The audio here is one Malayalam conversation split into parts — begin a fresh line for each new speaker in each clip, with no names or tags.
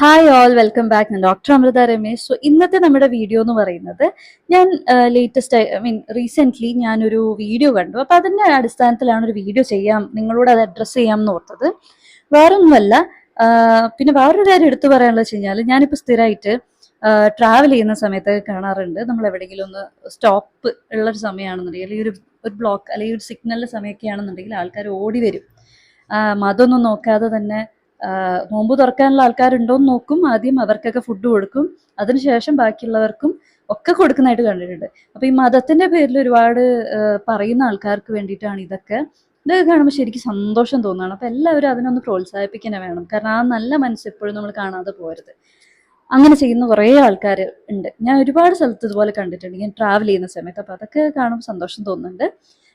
ഹായ് ഓൾ വെൽക്കം ബാക്ക് ഞാൻ ഡോക്ടർ അമൃത രമേശ്. സോ ഇന്നത്തെ നമ്മുടെ വീഡിയോ എന്ന് പറയുന്നത് ഞാൻ ലേറ്റസ്റ്റ് ഐ മീൻ റീസെന്റ്ലി ഞാനൊരു വീഡിയോ കണ്ടു. അപ്പൊ അതിന്റെ അടിസ്ഥാനത്തിലാണ് ഒരു വീഡിയോ ചെയ്യാം നിങ്ങളോട് അത് അഡ്രസ്സ് ചെയ്യാം എന്ന് ഓർത്തത്. വേറൊന്നുമല്ല പിന്നെ വേറൊരു കാര്യം എടുത്തു പറയാനുള്ളത് വെച്ച് കഴിഞ്ഞാൽ ഞാനിപ്പോൾ സ്ഥിരമായിട്ട് ട്രാവൽ ചെയ്യുന്ന സമയത്ത് കാണാറുണ്ട്. നമ്മൾ എവിടെയെങ്കിലും ഒന്ന് സ്റ്റോപ്പ് ഉള്ള ഒരു സമയമാണെന്നുണ്ടെങ്കിൽ അല്ലെങ്കിൽ ഒരു ഒരു ബ്ലോക്ക് അല്ലെങ്കിൽ ഒരു സിഗ്നലിന്റെ സമയമൊക്കെ ആണെന്നുണ്ടെങ്കിൽ ആൾക്കാർ ഓടി വരും. മതമൊന്നും നോക്കാതെ തന്നെ നോമ്പ് തുറക്കാനുള്ള ആൾക്കാരുണ്ടോ എന്ന് നോക്കും. ആദ്യം അവർക്കൊക്കെ ഫുഡ് കൊടുക്കും. അതിനുശേഷം ബാക്കിയുള്ളവർക്കും ഒക്കെ കൊടുക്കുന്നതായിട്ട് കണ്ടിട്ടുണ്ട്. അപ്പൊ ഈ മതത്തിന്റെ പേരിൽ ഒരുപാട് പറയുന്ന ആൾക്കാർക്ക് വേണ്ടിയിട്ടാണ് ഇതൊക്കെ. ഇതൊക്കെ കാണുമ്പോൾ ശരിക്കും സന്തോഷം തോന്നുകയാണ് അപ്പൊ എല്ലാവരും അതിനൊന്ന് പ്രോത്സാഹിപ്പിക്കാൻ വേണം. കാരണം ആ നല്ല മനസ്സ് എപ്പോഴും നമ്മൾ കാണാതെ പോരുത്. അങ്ങനെ ചെയ്യുന്ന കുറേ ആൾക്കാർ ഉണ്ട്. ഞാൻ ഒരുപാട് സ്ഥലത്ത് ഇതുപോലെ കണ്ടിട്ടുണ്ട്. ഞാൻ ട്രാവൽ ചെയ്യുന്ന സമയത്ത്. അപ്പൊ അതൊക്കെ കാണുമ്പോൾ സന്തോഷം തോന്നുന്നുണ്ട്.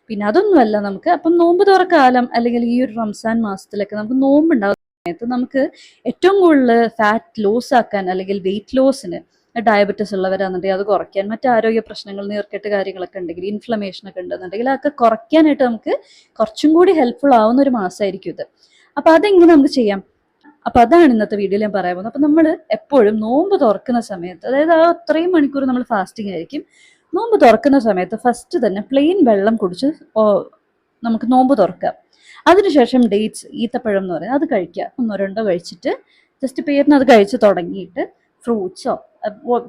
പിന്നെ അതൊന്നുമല്ല നമുക്ക്. അപ്പം നോമ്പ് തുറക്കാലം കാലം അല്ലെങ്കിൽ ഈ ഒരു റംസാൻ മാസത്തിലൊക്കെ നമുക്ക് നോമ്പ് ഉണ്ടാവുന്ന സമയത്ത് നമുക്ക് ഏറ്റവും കൂടുതൽ ഫാറ്റ് ലോസ് ആക്കാൻ അല്ലെങ്കിൽ വെയിറ്റ് ലോസിന് ഡയബറ്റിസ് ഉള്ളവരാണെന്നുണ്ടെങ്കിൽ അത് കുറയ്ക്കാൻ മറ്റ് ആരോഗ്യ പ്രശ്നങ്ങൾ നീർക്കെട്ട് കാര്യങ്ങളൊക്കെ ഉണ്ടെങ്കിൽ ഇൻഫ്ലമേഷൻ ഒക്കെ ഉണ്ടെന്നുണ്ടെങ്കിൽ അതൊക്കെ കുറയ്ക്കാനായിട്ട് നമുക്ക് കുറച്ചും കൂടി ഹെൽപ്ഫുൾ ആവുന്ന ഒരു മാസമായിരിക്കും ഇത്. അപ്പൊ അതെങ്ങനെ നമുക്ക് ചെയ്യാം? അപ്പൊ അതാണ് ഇന്നത്തെ വീഡിയോയിൽ ഞാൻ പറയാൻ പോകുന്നത്. അപ്പൊ നമ്മൾ എപ്പോഴും നോമ്പ് തുറക്കുന്ന സമയത്ത് അതായത് ആ അത്രയും മണിക്കൂർ നമ്മൾ ഫാസ്റ്റിംഗ് ആയിരിക്കും. നോമ്പ് തുറക്കുന്ന സമയത്ത് ഫസ്റ്റ് തന്നെ പ്ലെയിൻ വെള്ളം കുടിച്ച് നമുക്ക് നോമ്പ് തുറക്കാം. അതിനുശേഷം ഡേറ്റ്സ് ഈത്തപ്പഴം എന്ന് പറയുന്നത് അത് കഴിക്കുക ഒന്നോ രണ്ടോ കഴിച്ചിട്ട് ജസ്റ്റ് പേരിന് അത് കഴിച്ച് തുടങ്ങിയിട്ട് ഫ്രൂട്ട്സോ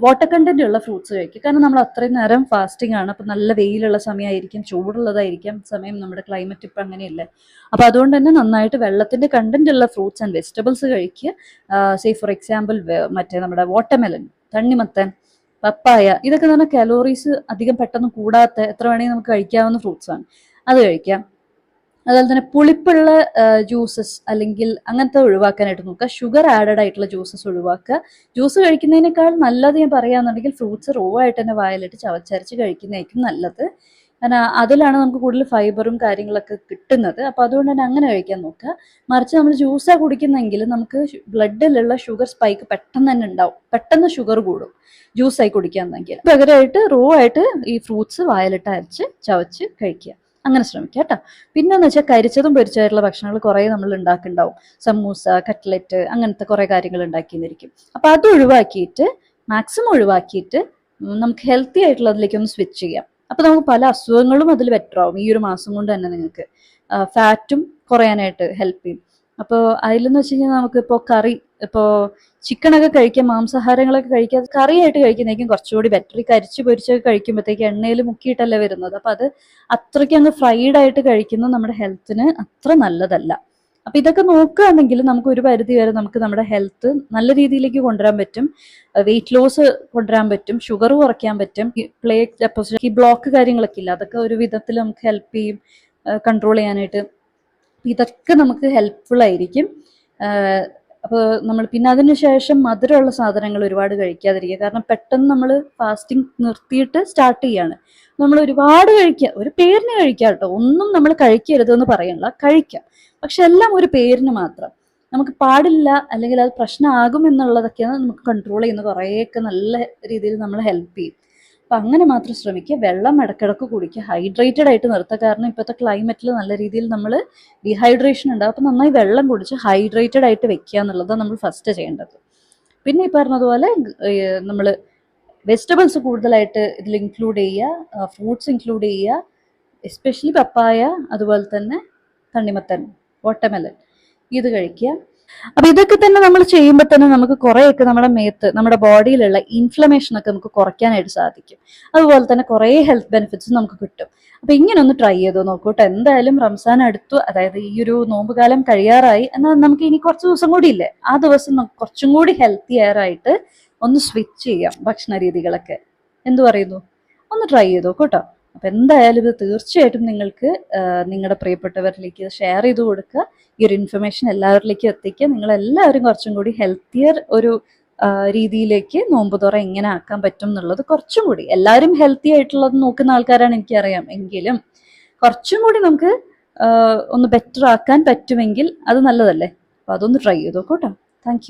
വാട്ടർ കണ്ടന്റ് ഉള്ള ഫ്രൂട്ട്സ് കഴിക്കുക കാരണം നമ്മൾ അത്രയും നേരം ഫാസ്റ്റിംഗ് ആണ്. അപ്പം നല്ല വെയിലുള്ള സമയമായിരിക്കും ചൂടുള്ളതായിരിക്കും സമയം നമ്മുടെ ക്ലൈമറ്റ് ഇപ്പം അങ്ങനെയല്ലേ. അപ്പം അതുകൊണ്ട് തന്നെ നന്നായിട്ട് വെള്ളത്തിന്റെ കണ്ടന്റ് ഉള്ള ഫ്രൂട്ട്സ് ആൻഡ് വെജിറ്റബിൾസ് കഴിക്കുക. സേ ഫോർ എക്സാമ്പിൾ മറ്റേ നമ്മുടെ വാട്ടർമെലൻ തണ്ണിമത്തൻ പപ്പായ ഇതൊക്കെ പറഞ്ഞാൽ കലോറീസ് അധികം പെട്ടെന്ന് കൂടാത്ത എത്ര വേണമെങ്കിൽ നമുക്ക് കഴിക്കാവുന്ന ഫ്രൂട്ട്സ് ആണ്. അത് കഴിക്കാം. അതുപോലെ തന്നെ പുളിപ്പുള്ള ജ്യൂസസ് അല്ലെങ്കിൽ അങ്ങനത്തെ ഒഴിവാക്കാനായിട്ട് നോക്കുക. ഷുഗർ ആഡഡ് ആയിട്ടുള്ള ജ്യൂസസ് ഒഴിവാക്കുക. ജ്യൂസ് കഴിക്കുന്നതിനേക്കാൾ നല്ലത് ഞാൻ പറയുകയാണെന്നുണ്ടെങ്കിൽ ഫ്രൂട്ട്സ് റോ ആയിട്ട് തന്നെ വായിലിട്ട് ചവച്ചരച്ച് കഴിക്കുന്നതായിരിക്കും നല്ലത്. കാരണം അതിലാണ് നമുക്ക് കൂടുതൽ ഫൈബറും കാര്യങ്ങളൊക്കെ കിട്ടുന്നത്. അപ്പോൾ അതുകൊണ്ട് തന്നെ അങ്ങനെ കഴിക്കാൻ നോക്കുക. മറിച്ച് നമ്മൾ ജ്യൂസാണ് കുടിക്കുന്നെങ്കിൽ നമുക്ക് ബ്ലഡിലുള്ള ഷുഗർ സ്പൈക്ക് പെട്ടെന്ന് തന്നെ ഉണ്ടാവും. പെട്ടെന്ന് ഷുഗർ കൂടും ജ്യൂസായി കുടിക്കാന്നെങ്കിൽ പകരമായിട്ട് റോ ആയിട്ട് ഈ ഫ്രൂട്ട്സ് വായലിട്ട് അരച്ച് ചവച്ച് കഴിക്കുക. അങ്ങനെ ശ്രമിക്കുക കേട്ടോ. പിന്നെന്ന് വെച്ചാൽ കരിച്ചതും പൊരിച്ചതായിട്ടുള്ള ഭക്ഷണങ്ങൾ കുറേ നമ്മൾ ഉണ്ടാക്കുന്നുണ്ടാവും സമൂസ കട്ട്ലറ്റ് അങ്ങനത്തെ കുറേ കാര്യങ്ങൾ ഉണ്ടാക്കിയെന്നിരിക്കും അപ്പോൾ അത് ഒഴിവാക്കിയിട്ട് മാക്സിമം ഒഴിവാക്കിയിട്ട് നമുക്ക് ഹെൽത്തി ആയിട്ടുള്ളതിലേക്ക് ഒന്ന് സ്വിച്ച് ചെയ്യാം. അപ്പോൾ നമുക്ക് പല അസുഖങ്ങളും അതിൽ ബെറ്റർ ആവും ഈ ഒരു മാസം കൊണ്ട് തന്നെ നിങ്ങൾക്ക് ഫാറ്റും കുറയാനായിട്ട് ഹെൽപ്പ് ചെയ്യും. അപ്പോൾ അതിലെന്ന് വെച്ച് കഴിഞ്ഞാൽ നമുക്ക് ഇപ്പോ കറി ഇപ്പോൾ ചിക്കനൊക്കെ കഴിക്കുക മാംസാഹാരങ്ങളൊക്കെ കഴിക്കാൻ കറിയായിട്ട് കഴിക്കുന്നതായിരിക്കും കുറച്ചുകൂടി ബെറ്റർ ഈ കരിച്ച് പൊരിച്ചൊക്കെ കഴിക്കുമ്പോഴത്തേക്ക് എണ്ണയിൽ മുക്കിയിട്ടല്ലേ വരുന്നത്. അപ്പം അത് അത്രയ്ക്ക് അങ്ങ് ഫ്രൈഡ് ആയിട്ട് കഴിക്കുന്നത് നമ്മുടെ ഹെൽത്തിന് അത്ര നല്ലതല്ല. അപ്പൊ ഇതൊക്കെ നോക്കുകയാണെങ്കിൽ നമുക്ക് ഒരു പരിധി വരെ നമുക്ക് നമ്മുടെ ഹെൽത്ത് നല്ല രീതിയിലേക്ക് കൊണ്ടുവരാൻ പറ്റും. വെയിറ്റ് ലോസ് കൊണ്ടുവരാൻ പറ്റും ഷുഗർ കുറയ്ക്കാൻ പറ്റും. പ്ലേ ഈ ബ്ലോക്ക് കാര്യങ്ങളൊക്കെ ഇല്ല അതൊക്കെ ഒരു വിധത്തിൽ നമുക്ക് ഹെൽപ്പ് ചെയ്യും കൺട്രോൾ ചെയ്യാനായിട്ട്. ഇതൊക്കെ നമുക്ക് ഹെൽപ്ഫുൾ ആയിരിക്കും. അപ്പോൾ നമ്മൾ പിന്നെ അതിനുശേഷം മധുരമുള്ള സാധനങ്ങൾ ഒരുപാട് കഴിക്കാതിരിക്കുക. കാരണം പെട്ടെന്ന് നമ്മൾ ഫാസ്റ്റിംഗ് നിർത്തിയിട്ട് സ്റ്റാർട്ട് ചെയ്യാണ്. നമ്മൾ ഒരുപാട് കഴിക്കുക. ഒരു പേരിന് കഴിക്കുക കേട്ടോ. ഒന്നും നമ്മൾ കഴിക്കരുത് എന്ന് പറയണില്ല. കഴിക്കാം. പക്ഷെ എല്ലാം ഒരു പേരിന് മാത്രം. നമുക്ക് പാടില്ല അല്ലെങ്കിൽ അത് പ്രശ്നമാകും എന്നുള്ളതൊക്കെയാണ് നമുക്ക് കൺട്രോൾ ചെയ്യുന്ന കുറേയൊക്കെ നല്ല രീതിയിൽ നമ്മൾ ഹെൽപ്പ് ചെയ്യും. അപ്പം അങ്ങനെ മാത്രം ശ്രമിക്കുക. വെള്ളം ഇടക്കിടക്ക് കുടിക്കുക. ഹൈഡ്രേറ്റഡ് ആയിട്ട് നിർത്തുക. കാരണം ഇപ്പോഴത്തെ ക്ലൈമറ്റിൽ നല്ല രീതിയിൽ നമ്മൾ ഡീഹൈഡ്രേഷൻ ഉണ്ടാവും അപ്പം നന്നായി വെള്ളം കുടിച്ച് ഹൈഡ്രേറ്റഡ് ആയിട്ട് വെക്കുക എന്നുള്ളതാണ് നമ്മൾ ഫസ്റ്റ് ചെയ്യേണ്ടത്. പിന്നെ ഈ പറഞ്ഞതുപോലെ നമ്മൾ വെജിറ്റബിൾസ് കൂടുതലായിട്ട് ഇതിൽ ഇൻക്ലൂഡ് ചെയ്യുക. ഫ്രൂട്ട്സ് ഇൻക്ലൂഡ് ചെയ്യുക. എസ്പെഷ്യലി പപ്പായ അതുപോലെ തന്നെ തണ്ണിമത്തൻ വാട്ടർമെലൻ ഇത് കഴിക്കുക. അപ്പൊ ഇതൊക്കെ തന്നെ നമ്മൾ ചെയ്യുമ്പോൾ തന്നെ നമുക്ക് കുറേയൊക്കെ നമ്മുടെ മേത്ത് നമ്മുടെ ബോഡിയിലുള്ള ഇൻഫ്ലമേഷൻ ഒക്കെ നമുക്ക് കുറയ്ക്കാനായിട്ട് സാധിക്കും. അതുപോലെ തന്നെ കുറേ ഹെൽത്ത് ബെനിഫിറ്റ്സ് നമുക്ക് കിട്ടും. അപ്പൊ ഇങ്ങനെ ഒന്ന് ട്രൈ ചെയ്ത് നോക്കൂട്ടോ എന്തായാലും റംസാൻ അടുത്തു അതായത് ഈ ഒരു നോമ്പുകാലം കഴിയാറായി. എന്നാൽ നമുക്ക് ഇനി കുറച്ച് ദിവസം കൂടി ഇല്ലേ? ആ ദിവസം നമുക്ക് കുറച്ചും കൂടി ഹെൽത്തി ആയിട്ട് ഒന്ന് സ്വിച്ച് ചെയ്യാം ഭക്ഷണ രീതികളൊക്കെ എന്തു പറയുന്നു? ഒന്ന് ട്രൈ ചെയ്ത് നോക്കൂട്ടോ അപ്പൊ എന്തായാലും ഇത് തീർച്ചയായിട്ടും നിങ്ങൾക്ക് നിങ്ങളുടെ പ്രിയപ്പെട്ടവരിലേക്ക് ഷെയർ ചെയ്ത് കൊടുക്കുക. ഈ ഒരു ഇൻഫർമേഷൻ എല്ലാവരിലേക്കും എത്തിക്കുക. നിങ്ങളെല്ലാവരും കുറച്ചും കൂടി ഹെൽത്തിയർ ഒരു രീതിയിലേക്ക് നോമ്പ് തുറ എങ്ങനെ ആക്കാൻ പറ്റും എന്നുള്ളത് കുറച്ചും കൂടി. എല്ലാവരും ഹെൽത്തി ആയിട്ടുള്ളത് നോക്കുന്ന ആൾക്കാരാണ് എനിക്കറിയാം. എങ്കിലും കുറച്ചും കൂടി നമുക്ക് ഒന്ന് ബെറ്റർ ആക്കാൻ പറ്റുമെങ്കിൽ അത് നല്ലതല്ലേ? അപ്പൊ അതൊന്ന് ട്രൈ ചെയ്തോ കേട്ടോ താങ്ക്